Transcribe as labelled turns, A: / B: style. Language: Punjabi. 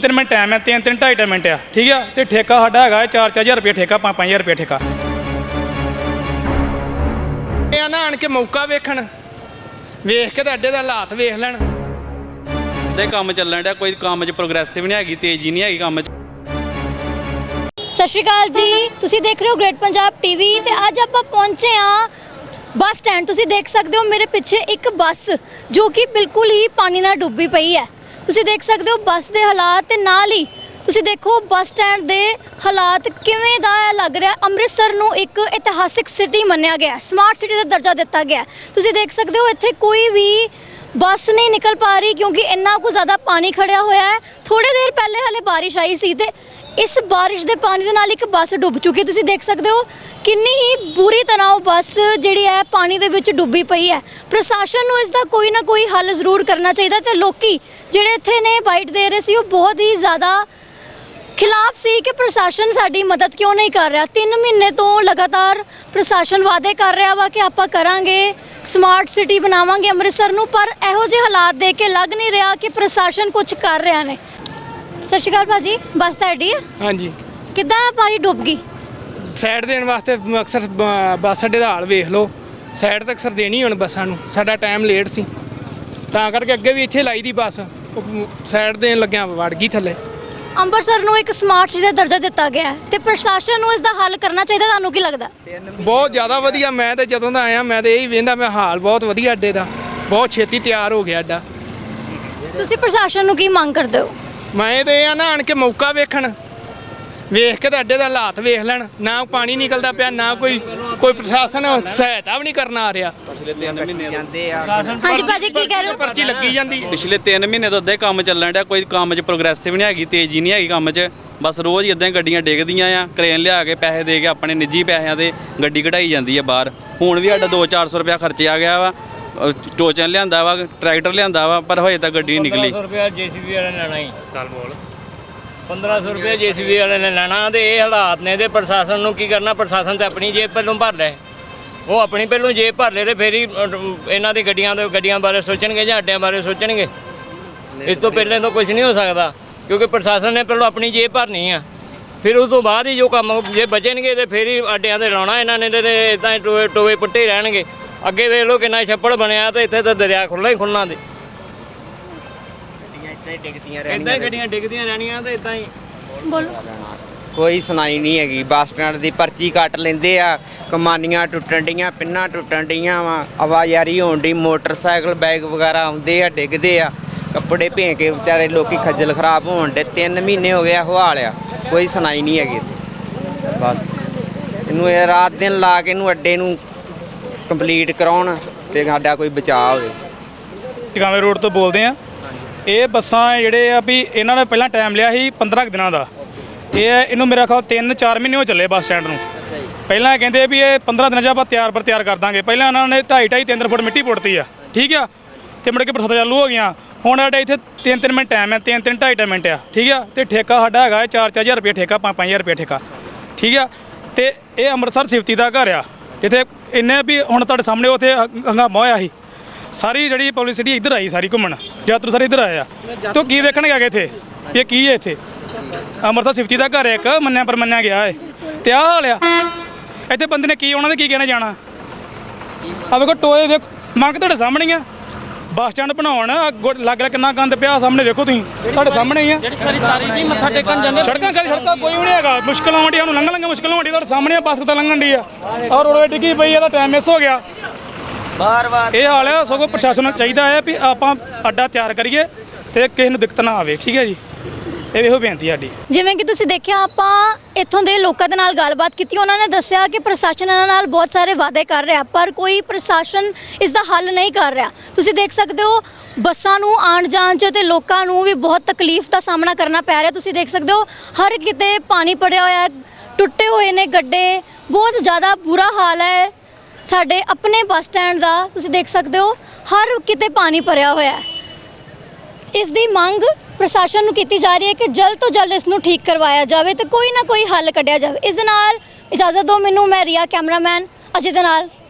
A: ਤਿੰਨ ਮਿੰਟ ਟਾਈਮ ਹੈ ਤਿੰਨ ਤਿੰਨ ਢਾਈ ਢਾਈ ਮਿੰਟ ਆ ਠੀਕ ਆ? ਤੇ ਠੇਕਾ ਸਾਡਾ ਹੈਗਾ 4-4000 ਰੁਪਏ ਠੇਕਾ 5-5000 ਰੁਪਏ ਠੇਕਾ।
B: ਇਹ ਆ ਨਾ ਆਣ ਕੇ ਮੌਕਾ ਵੇਖਣ। ਵੇਖ ਕੇ ਤਾਂ ਅੱਡੇ ਦਾ ਹਾਲਾਤ ਵੇਖ ਲੈਣ।
C: ਦੇ ਕੰਮ ਚੱਲਣ ਡਿਆ ਕੋਈ ਕੰਮ 'ਚ ਪ੍ਰੋਗਰੈਸਿਵ ਨਹੀਂ ਹੈਗੀ ਤੇਜ਼ੀ ਨਹੀਂ ਹੈਗੀ ਕੰਮ 'ਚ।
D: ਸਤਿ ਸ਼੍ਰੀ ਅਕਾਲ ਜੀ। ਤੁਸੀਂ ਦੇਖ ਰਹੇ ਹੋ ਗ੍ਰੇਟ ਪੰਜਾਬ ਟੀਵੀ ਤੇ ਅੱਜ ਆਪਾਂ ਪਹੁੰਚੇ ਆ ਬੱਸ ਸਟੈਂਡ। ਤੁਸੀਂ ਦੇਖ ਸਕਦੇ ਹੋ ਮੇਰੇ ਪਿੱਛੇ ਇੱਕ ਬੱਸ ਜੋ ਕਿ ਬਿਲਕੁਲ ਹੀ ਪਾਣੀ ਨਾਲ ਡੁੱਬੀ ਪਈ ਹੈ। ਤੁਸੀਂ ਦੇਖ ਸਕਦੇ ਹੋ ਬੱਸ ਦੇ ਹਾਲਾਤ ਤੇ ਨਾਲ ਹੀ ਤੁਸੀਂ ਦੇਖੋ ਬੱਸ ਸਟੈਂਡ ਦੇ ਹਾਲਾਤ ਕਿਵੇਂ ਦਾ ਲੱਗ ਰਿਹਾ। ਅੰਮ੍ਰਿਤਸਰ ਨੂੰ ਇੱਕ ਇਤਿਹਾਸਿਕ ਸਿਟੀ ਮੰਨਿਆ ਗਿਆ ਸਮਾਰਟ ਸਿਟੀ ਦਾ ਦਰਜਾ ਦਿੱਤਾ ਗਿਆ ਤੁਸੀਂ ਦੇਖ ਸਕਦੇ ਹੋ ਇੱਥੇ ਕੋਈ ਵੀ ਬੱਸ ਨਹੀਂ ਨਿਕਲ ਪਾ ਰਹੀ ਕਿਉਂਕਿ ਇੰਨਾ ਕੁ ਜ਼ਿਆਦਾ ਪਾਣੀ ਖੜਿਆ ਹੋਇਆ ਹੈ। ਥੋੜੇ ਦੇਰ ਪਹਿਲੇ ਹਲੇ ਬਾਰਿਸ਼ ਆਈ ਸੀ ਤੇ ਇਸ ਬਾਰਿਸ਼ ਦੇ ਪਾਣੀ ਦੇ ਨਾਲ ਇੱਕ ਬੱਸ ਡੁੱਬ ਚੁੱਕੀ ਹੈ। ਤੁਸੀਂ ਦੇਖ ਸਕਦੇ ਹੋ ਕਿੰਨੀ ਹੀ ਬੁਰੀ ਤਰ੍ਹਾਂ ਉਹ ਬੱਸ ਜਿਹੜੀ ਹੈ ਪਾਣੀ ਦੇ ਵਿੱਚ ਡੁੱਬੀ ਪਈ ਹੈ। ਪ੍ਰਸ਼ਾਸਨ ਨੂੰ ਇਸ ਦਾ ਕੋਈ ਨਾ ਕੋਈ ਹੱਲ ਜ਼ਰੂਰ ਕਰਨਾ ਚਾਹੀਦਾ ਤੇ ਲੋਕੀ ਜਿਹੜੇ ਇੱਥੇ ਨੇ ਬਾਈਟ ਦੇ ਰਹੇ ਸੀ, ਉਹ ਬਹੁਤ ਹੀ ਜ਼ਿਆਦਾ ਖਿਲਾਫ ਸੀ ਕਿ ਪ੍ਰਸ਼ਾਸਨ ਸਾਡੀ ਮਦਦ ਕਿਉਂ ਨਹੀਂ ਕਰ ਰਿਹਾ। 3 ਮਹੀਨੇ ਤੋਂ ਲਗਾਤਾਰ ਪ੍ਰਸ਼ਾਸਨ ਵਾਅਦੇ ਕਰ ਰਿਹਾ ਵਾ ਕਿ ਆਪਾਂ ਕਰਾਂਗੇ ਸਮਾਰਟ ਸਿਟੀ ਬਣਾਵਾਂਗੇ ਅੰਮ੍ਰਿਤਸਰ ਨੂੰ, ਪਰ ਇਹੋ ਜਿਹੇ ਹਾਲਾਤ ਦੇਖ ਕੇ ਲੱਗ ਨਹੀਂ ਰਿਹਾ ਕਿ ਪ੍ਰਸ਼ਾਸਨ ਕੁਝ ਕਰ ਰਿਹਾ ਨੇ। ਸਤਿ ਸ਼੍ਰੀ ਅਕਾਲ ਭਾਜੀ ਬੱਸ ਤੁਹਾਡੀ ਹੈ
B: ਹਾਂਜੀ।
D: ਕਿੱਦਾਂ ਪਾਣੀ ਡੁੱਬ ਗਈ?
B: ਸਾਈਡ ਦੇਣ ਵਾਸਤੇ ਅਕਸਰ ਬ- ਬੱਸ ਅੱਡੇ ਦਾ ਹਾਲ ਵੇਖ ਲਓ। ਸਾਈਡ ਤੱਕ ਅਕਸਰ ਦੇਣੀ ਹੁਣ ਬੱਸਾਂ ਨੂੰ ਸਾਡਾ ਟਾਈਮ ਲੇਟ ਸੀ। ਤਾਂ ਕਰਕੇ ਅੱਗੇ ਵੀ ਇੱਥੇ ਲਾਈ ਦੀ ਬੱਸ ਸਾਈਡ ਦੇਣ ਲੱਗਿਆ ਵੜ ਗਈ ਥੱਲੇ।
D: ਅੰਮ੍ਰਿਤਸਰ ਨੂੰ ਇੱਕ ਸਮਾਰਟ ਸਿਟੀ ਦਾ ਦਰਜਾ ਦਿੱਤਾ ਗਿਆ ਹੈ ਤੇ ਪ੍ਰਸ਼ਾਸਨ ਨੂੰ ਇਸ ਦਾ ਹੱਲ ਕਰਨਾ ਚਾਹੀਦਾ ਤੁਹਾਨੂੰ ਕੀ ਲੱਗਦਾ?
B: ਬਹੁਤ ਜ਼ਿਆਦਾ ਵਧੀਆ ਮੈਂ ਤੇ ਜਦੋਂ ਦਾ ਆਇਆ ਮੈਂ ਤੇ ਇਹੀ ਵੇਂਦਾ ਮੈਂ ਹਾਲ ਬਹੁਤ ਵਧੀਆ ਅੱਡੇ ਦਾ। ਬਹੁਤ ਛੇਤੀ ਤਿਆਰ ਹੋ ਗਿਆ ਅੱਡਾ।
D: ਤੁਸੀਂ ਪ੍ਰਸ਼ਾਸਨ ਨੂੰ ਕੀ ਮੰਗ ਕਰਦੇ ਹੋ?
B: ਮੈਂ ਤੇ ਆ ਨਾ ਆਣ ਕੇ ਮੌਕਾ ਵੇਖਣ। ਵੇਖ ਕੇ ਤਾਂ ਅੱਡੇ ਦਾ ਹਾਲਾਤ ਵੇਖ ਲੈਣ। ਨਾ ਪਾਣੀ ਨਿਕਲਦਾ ਪਿਆ ਨਾ ਕੋਈ ਕੋਈ ਪ੍ਰਸ਼ਾਸਨ ਸਹਾਇਤਾ ਵੀ ਨਹੀਂ ਕਰਨ ਆ ਰਿਹਾ।
C: ਪਿਛਲੇ 3 ਮਹੀਨੇ
D: ਹਾਂਜੀ ਭਾਜੀ ਕੀ ਕਹਿ ਰਹੇ ਹੋ?
B: ਪਰਚੀ ਲੱਗੀ ਜਾਂਦੀ ਹੈ।
C: ਪਿਛਲੇ 3 ਮਹੀਨੇ ਤੋਂ ਅੱਧੇ ਕੰਮ ਚੱਲਣ ਡਿਆ ਕੋਈ ਕੰਮ 'ਚ ਪ੍ਰੋਗਰੈਸਿਵ ਨਹੀਂ ਹੈਗੀ ਤੇਜ਼ੀ ਨਹੀਂ ਹੈਗੀ ਕੰਮ 'ਚ। ਬਸ ਰੋਜ਼ ਹੀ ਇਦਾਂ ਹੀ ਗੱਡੀਆਂ ਡਿੱਗਦੀਆਂ ਆ ਕ੍ਰੇਨ ਲਿਆ ਕੇ ਪੈਸੇ ਦੇ ਕੇ ਆਪਣੇ ਨਿੱਜੀ ਪੈਸਿਆਂ ਤੇ ਗੱਡੀ ਕਢਾਈ ਜਾਂਦੀ ਹੈ ਬਾਹਰ। ਹੁਣ ਵੀ ਸਾਡਾ 2-400 ਰੁਪਇਆ ਖਰਚਿਆ ਗਿਆ ਵਾ। ਟੋਚਨ ਲਿਆਂਦਾ ਵਾ ਟਰੈਕਟਰ ਲਿਆਂਦਾ ਵਾ ਪਰ ਹੋਏ ਤੱਕ ਗੱਡੀ ਨਹੀਂ ਨਿਕਲੀ
E: 1500 ਰੁਪਏ ਜੀਸੀਬੀ ਵਾਲੇ ਨੇ ਲੈਣਾ ਹੀ ਚੱਲ ਬੋਲ। 1500 ਰੁਪਏ ਜੀਸੀਬੀ ਵਾਲੇ ਨੇ ਲੈਣਾ ਤੇ ਇਹ ਹਾਲਾਤ ਨੇ ਤੇ ਪ੍ਰਸ਼ਾਸਨ ਨੂੰ ਕੀ ਕਰਨਾ ਪ੍ਰਸ਼ਾਸਨ ਤੇ ਆਪਣੀ ਜੇਬ ਪਹਿਲੋਂ ਭਰ ਲੈ ਉਹ ਆਪਣੀ ਪਹਿਲੋਂ ਜੇਬ ਭਰ ਲੈ ਤੇ ਫੇਰ ਹੀ ਇਹਨਾਂ ਦੀ ਗੱਡੀਆਂ ਦੇ ਗੱਡੀਆਂ ਬਾਰੇ ਸੋਚਣਗੇ ਜਾਂ ਅੱਡਿਆਂ ਬਾਰੇ ਸੋਚਣਗੇ। ਇਸ ਤੋਂ ਪਹਿਲੇ ਤਾਂ ਕੁਝ ਨਹੀਂ ਹੋ ਸਕਦਾ ਕਿਉਂਕਿ ਪ੍ਰਸ਼ਾਸਨ ਨੇ ਪਹਿਲੋਂ ਆਪਣੀ ਜੇਬ ਭਰਨੀ ਆ। ਫਿਰ ਉਸ ਤੋਂ ਬਾਅਦ ਹੀ ਜੋ ਕੰਮ ਜੇ ਬਚਣਗੇ ਤੇ ਫੇਰ ਹੀ ਅੱਡਿਆਂ ਤੇ ਲਾਉਣਾ ਇਹਨਾਂ ਨੇ ਤੇ ਇਦਾਂ ਹੀ ਟੋਏ ਟੋਏ ਪੁੱਟੇ ਹੀ ਰਹਿਣਗੇ। ਅੱਗੇ ਵੇਖ ਲਓ ਕਿੰਨਾ ਛੱਪੜ ਬਣਿਆ ਤੇ ਇੱਥੇ ਤਾਂ ਦਰਿਆ ਖੁੱਲ੍ਹਾ ਹੀ ਖੁੱਲ੍ਹਾ ਦੇ। ਇਦਾਂ ਹੀ ਗੱਡੀਆਂ ਡਿੱਗਦੀਆਂ ਰਹਿਣੀਆਂ ਤੇ ਇਦਾਂ ਹੀ।
D: ਬੋਲੋ।
F: ਕੋਈ ਸੁਣਾਈ ਨਹੀਂ ਹੈਗੀ ਬੱਸ ਸਟੈਂਡ ਦੀ ਪਰਚੀ ਕੱਟ ਲੈਂਦੇ ਆ ਕਮਾਨੀਆਂ ਟੁੱਟਣ ਡੀਆਂ ਪਿੰਨਾਂ ਟੁੱਟਣ ਡੀਆਂ ਵਾ ਆਵਾਜ਼ਾਰੀ ਹੋਣ ਦੀ ਮੋਟਰਸਾਈਕਲ ਬੈਗ ਵਗੈਰਾ ਆਉਂਦੇ ਆ ਡਿੱਗਦੇ ਆ। ਕੱਪੜੇ ਭੇਂ ਕੇ ਵਿਚਾਰੇ ਲੋਕੀ ਖੱਜਲ ਖਰਾਬ ਹੋਣ ਦੇ 3 ਮਹੀਨੇ ਹੋ ਗਿਆ ਹਵਾਲ ਆ ਕੋਈ ਸੁਣਾਈ ਨਹੀਂ ਹੈਗੀ ਇੱਥੇ। ਬਸ। ਇਹਨੂੰ ਇਹ ਰਾਤ ਦਿਨ ਲਾ ਕੇ ਇਹਨੂੰ ਅੱਡੇ ਨੂੰ ਕੰਪਲੀਟ ਕਰਾਉਣ ਤੇ ਸਾਡਾ ਕੋਈ ਬਚਾਅ ਹੋਵੇ।
A: ਟਿਕਾਵੇਂ ਰੋਡ ਤੋਂ ਬੋਲਦੇ ਆ ਇਹ ਬੱਸਾਂ ਜਿਹੜੇ ਆ ਵੀ ਇਹਨਾਂ ਨੇ ਪਹਿਲਾਂ ਟਾਈਮ ਲਿਆ ਸੀ 15 ਕੁ ਦਿਨਾਂ ਦਾ। ਇਹ ਇਹਨੂੰ ਮੇਰਾ ਖਿਆਲ 3-4 ਮਹੀਨੇ ਹੋ ਚੱਲੇ ਬੱਸ ਸਟੈਂਡ ਨੂੰ। ਪਹਿਲਾਂ ਇਹ ਕਹਿੰਦੇ ਵੀ ਇਹ 15 ਦਿਨਾਂ 'ਚ ਆਪਾਂ ਤਿਆਰ ਪਰ ਤਿਆਰ ਕਰ ਦਾਂਗੇ। ਪਹਿਲਾਂ ਇਹਨਾਂ ਨੇ 2.5 2.5 3 ਫੁੱਟ ਮਿੱਟੀ ਪੁੱਟਤੀ ਆ, ਠੀਕ ਆ? ਤੇ ਮੁੜ ਕੇ ਬਰਸਾਤਾਂ ਚਾਲੂ ਹੋ ਗਈਆਂ। ਹੁਣ ਸਾਡੇ ਇੱਥੇ 3-3 ਮਿੰਟ ਟਾਈਮ ਹੈ 3-3 2.5 ਮਿੰਟ ਆ, ਠੀਕ ਆ? ਤੇ ਠੇਕਾ ਸਾਡਾ ਹੈਗਾ 4-4000 ਰੁਪਏ ਠੇਕਾ 5-5000 ਰੁਪਏ ਠੇਕਾ, ਠੀਕ ਆ? ਤੇ ਇਹ ਅੰਮ੍ਰਿਤਸਰ ਸਿਫਤੀ ਦਾ ਘਰ ਆ। ਜਿੱਥੇ ਇੰਨੇ ਵੀ ਹੁਣ ਤੁਹਾਡੇ ਸਾਹਮਣੇ ਉੱਥੇ ਹੰਗਾਮਾ ਹੋਇਆ ਸੀ। ਸਾਰੀ ਜਿਹੜੀ ਪਬਲਿਸਿਟੀ ਇੱਧਰ ਆਈ, ਸਾਰੀ ਘੁੰਮਣ। ਜ਼ਿਆਦਾਤਰ ਸਾਰੇ ਇੱਧਰ ਆਇਆ ਆ। ਤੋ ਕੀ ਵੇਖਣ ਗਿਆ ਇੱਥੇ? ਇਹ ਕੀ ਹੈ ਇੱਥੇ? ਅੰਮ੍ਰਿਤਸਰ ਸਿਫਤੀ ਦਾ ਘਰ ਹੈ ਇੱਕ, ਮੰਨਿਆ ਪਰ ਮੰਨਿਆ ਗਿਆ ਹੈ। ਤੇ ਆਹ ਹਾਲ ਆ। ਇੱਥੇ ਬੰਦੇ ਨੇ ਕੀ, ਉਹਨਾਂ ਦੇ ਕੀ ਕਹਿਣਾ ਜਾਣਾ? ਆ ਵੇਖੋ, ਟੋਏ ਵੇਖ, ਮੰਗ ਤੁਹਾਡੇ ਸਾਹਮਣੇ ਆ। ਬੱਸ ਸਟੈਂਡ ਬਣਾਉਣ ਲੱਗ ਰਿਹਾ ਕਿੰਨਾ ਗੰਦ ਪਿਆ ਸਾਹਮਣੇ ਵੇਖੋ ਤੁਸੀਂ ਤੁਹਾਡੇ ਸਾਹਮਣੇ ਹੀ ਆ। ਸੜਕਾਂ ਕਦੀ ਸੜਕਾਂ ਕੋਈ ਵੀ ਨਹੀਂ ਹੈਗਾ ਮੁਸ਼ਕਲ ਆਉਂਦੀ ਸਾਨੂੰ ਲੰਘ ਲੰਘ ਮੁਸ਼ਕਲ ਆਉਂਦੀ ਤੁਹਾਡੇ ਸਾਹਮਣੇ ਆ, ਬੱਸ ਕਿਤਾ ਲੰਘਣ ਦੀ ਆ। ਔਰ ਰੋਡਵੇ ਡਿੱਗੀ ਪਈ ਇਹਦਾ ਟਾਈਮ ਮਿਸ ਹੋ ਗਿਆ। ਬਾਰ-ਬਾਰ ਇਹ ਹਾਲ ਹੈ ਸਗੋਂ ਪ੍ਰਸ਼ਾਸਨ ਨੂੰ ਚਾਹੀਦਾ ਹੈ ਵੀ ਆਪਾਂ ਅੱਡਾ ਤਿਆਰ ਕਰੀਏ ਤੇ ਕਿਸੇ ਨੂੰ ਦਿੱਕਤ ਨਾ ਆਵੇ ਠੀਕ ਹੈ ਜੀ? ਇਹ ਇਹੋ ਬੇਨਤੀ ਸਾਡੀ।
D: ਜਿਵੇਂ ਕਿ ਤੁਸੀਂ ਦੇਖਿਆ, ਆਪਾਂ ਇੱਥੋਂ ਦੇ ਲੋਕਾਂ ਦੇ ਨਾਲ ਗੱਲਬਾਤ ਕੀਤੀ, ਉਹਨਾਂ ਨੇ ਦੱਸਿਆ ਕਿ ਪ੍ਰਸ਼ਾਸਨ ਇਹਨਾਂ ਨਾਲ ਬਹੁਤ ਸਾਰੇ ਵਾਅਦੇ ਕਰ ਰਿਹਾ, ਪਰ ਕੋਈ ਪ੍ਰਸ਼ਾਸਨ ਇਸ ਦਾ ਹੱਲ ਨਹੀਂ ਕਰ ਰਿਹਾ। ਤੁਸੀਂ ਦੇਖ ਸਕਦੇ ਹੋ, ਬੱਸਾਂ ਨੂੰ ਆਉਣ ਜਾਣ 'ਚ ਤੇ ਲੋਕਾਂ ਨੂੰ ਵੀ ਬਹੁਤ ਤਕਲੀਫ ਦਾ ਸਾਹਮਣਾ ਕਰਨਾ ਪੈ ਰਿਹਾ। ਤੁਸੀਂ ਦੇਖ ਸਕਦੇ ਹੋ, ਹਰ ਕਿਤੇ ਪਾਣੀ ਪੜਿਆ ਹੋਇਆ ਹੈ, ਟੁੱਟੇ ਹੋਏ ਨੇ ਗੱਡੇ, ਬਹੁਤ ਜ਼ਿਆਦਾ ਬੁਰਾ ਹਾਲ ਹੈ ਸਾਡੇ ਆਪਣੇ ਬੱਸ ਸਟੈਂਡ ਦਾ। ਤੁਸੀਂ ਦੇਖ ਸਕਦੇ ਹੋ, ਹਰ ਕਿਤੇ ਪਾਣੀ ਭਰਿਆ ਹੋਇਆ ਹੈ। ਇਸ ਦੀ ਮੰਗ ਪ੍ਰਸ਼ਾਸਨ ਨੂੰ ਕੀਤੀ ਜਾ ਰਹੀ ਹੈ ਕਿ ਜਲਦ ਤੋਂ ਜਲਦ ਇਸ ਨੂੰ ਠੀਕ ਕਰਵਾਇਆ ਜਾਵੇ ਤੇ ਕੋਈ ਨਾ ਕੋਈ ਹੱਲ ਕੱਢਿਆ ਜਾਵੇ। ਇਸ ਦੇ ਨਾਲ ਇਜਾਜ਼ਤ ਦਿਓ ਮੈਨੂੰ, ਮੈਂ ਰੀਆ ਕੈਮਰਾਮੈਨ ਅਜੇ ਦੇ ਨਾਲ।